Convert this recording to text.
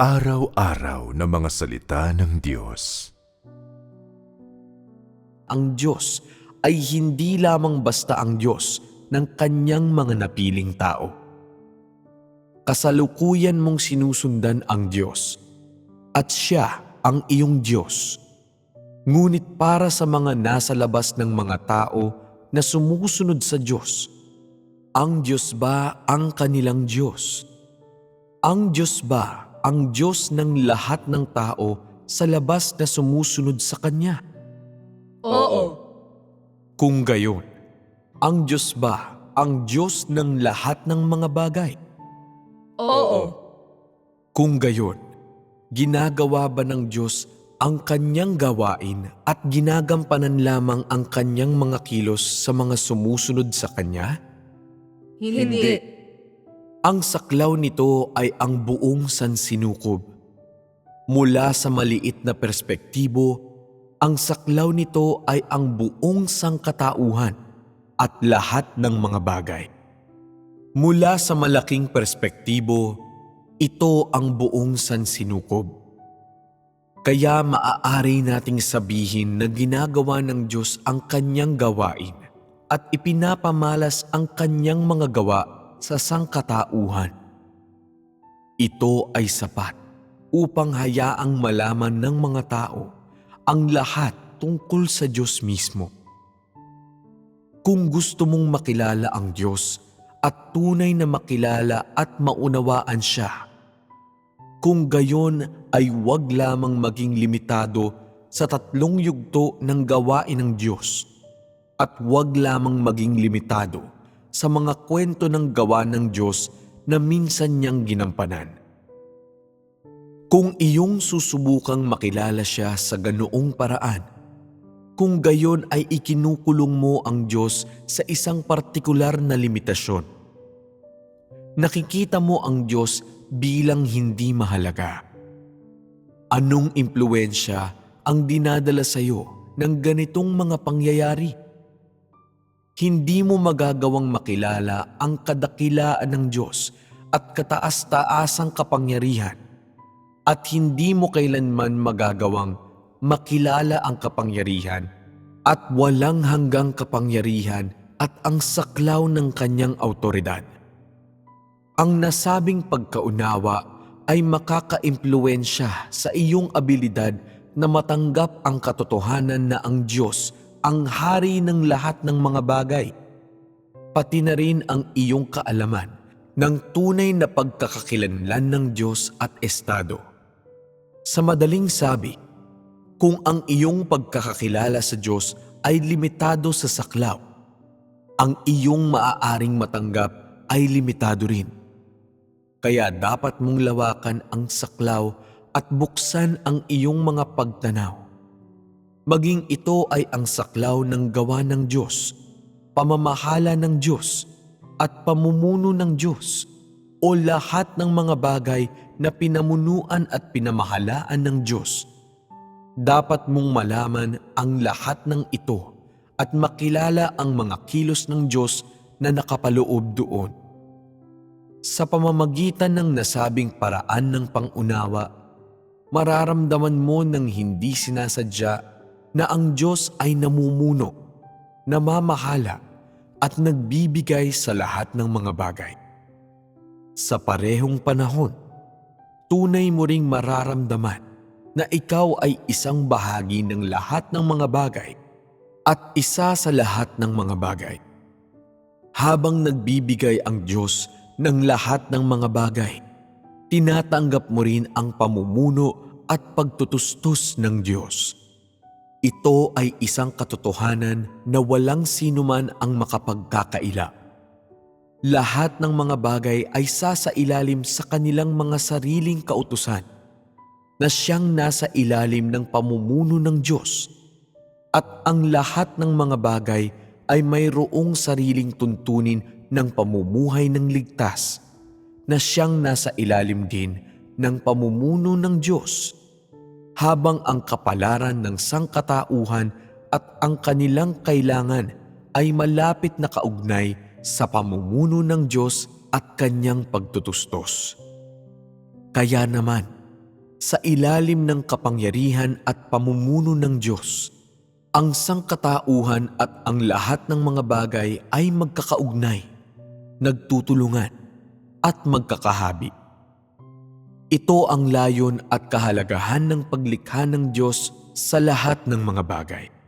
Pang-araw-araw na mga salita ng Diyos. ang Diyos ay hindi lamang basta ang Diyos ng kanyang mga napiling tao. Kasalukuyan mong sinusundan ang Diyos at siya ang iyong Diyos. Ngunit para sa mga nasa labas ng mga tao na sumusunod sa Diyos, ang Diyos ba ang kanilang Diyos? Ang Diyos ba ang Diyos ng lahat ng tao sa labas na sumusunod sa Kanya? Oo. Kung gayon, ang Diyos ba ang Diyos ng lahat ng mga bagay? Oo. Kung gayon, ginagawa ba ng Diyos ang kanyang gawain at ginagampanan lamang ang kanyang mga kilos sa mga sumusunod sa kanya? Hindi. Ang saklaw nito ay ang buong sansinukob. Mula sa maliit na perspektibo, ang saklaw nito ay ang buong sangkatauhan at lahat ng mga bagay. Mula sa malaking perspektibo, ito ang buong sansinukob. Kaya maaari nating sabihin na ginagawa ng Diyos ang kanyang gawain at ipinapamalas ang kanyang mga gawa sa sangkatauhan. Ito ay sapat upang hayaang malaman ng mga tao ang lahat tungkol sa Diyos mismo. Kung gusto mong makilala ang Diyos at tunay na makilala at maunawaan siya, kung gayon ay huwag lamang maging limitado sa tatlong yugto ng gawain ng Diyos at huwag lamang maging limitado sa mga kwento ng gawa ng Diyos na minsan niyang ginampanan. Kung iyong susubukang makilala siya sa ganoong paraan, kung gayon ay ikinukulong mo ang Diyos sa isang partikular na limitasyon. Nakikita mo ang Diyos bilang hindi mahalaga. Anong impluensya ang dinadala sa iyo ng ganitong mga pangyayari? Hindi mo magagawang makilala ang kadakilaan ng Diyos at kataas-taasang kapangyarihan at hindi mo kailanman magagawang makilala ang kapangyarihan at walang hanggang kapangyarihan at ang saklaw ng kanyang autoridad. Ang nasabing pagkaunawa ay makakaimpluensya sa iyong abilidad na matanggap ang katotohanan na ang Diyos ang hari ng lahat ng mga bagay, pati na rin ang iyong kaalaman ng tunay na pagkakakilanlan ng Diyos at Estado. Sa madaling sabi, kung ang iyong pagkakakilala sa Diyos ay limitado sa saklaw, ang iyong maaaring matanggap ay limitado rin. Kaya dapat mong lawakan ang saklaw at buksan ang iyong mga pagtanaw. Maging ito ay ang saklaw ng gawa ng Diyos, pamamahala ng Diyos, at pamumuno ng Diyos o lahat ng mga bagay na pinamunuan at pinamahalaan ng Diyos. Dapat mong malaman ang lahat ng ito at makilala ang mga kilos ng Diyos na nakapaloob doon. Sa pamamagitan ng nasabing paraan ng pangunawa, mararamdaman mo ng hindi sinasadya na ang Diyos ay namumuno, namamahala at nagbibigay sa lahat ng mga bagay. Sa parehong panahon, tunay mo ring mararamdaman na ikaw ay isang bahagi ng lahat ng mga bagay at isa sa lahat ng mga bagay. Habang nagbibigay ang Diyos ng lahat ng mga bagay, tinatanggap mo rin ang pamumuno at pagtutustos ng Diyos. Ito ay isang katotohanan na walang sinuman ang makapagkakaila. Lahat ng mga bagay ay sasailalim sa kanilang mga sariling kautusan na siyang nasa ilalim ng pamumuno ng Diyos at ang lahat ng mga bagay ay mayroong sariling tuntunin ng pamumuhay ng ligtas na siyang nasa ilalim din ng pamumuno ng Diyos habang ang kapalaran ng sangkatauhan at ang kanilang kailangan ay malapit na kaugnay sa pamumuno ng Diyos at kanyang pagtutustos. Kaya naman, sa ilalim ng kapangyarihan at pamumuno ng Diyos, ang sangkatauhan at ang lahat ng mga bagay ay magkakaugnay, nagtutulungan, at magkakahabi. Ito ang layon at kahalagahan ng paglikha ng Diyos sa lahat ng mga bagay.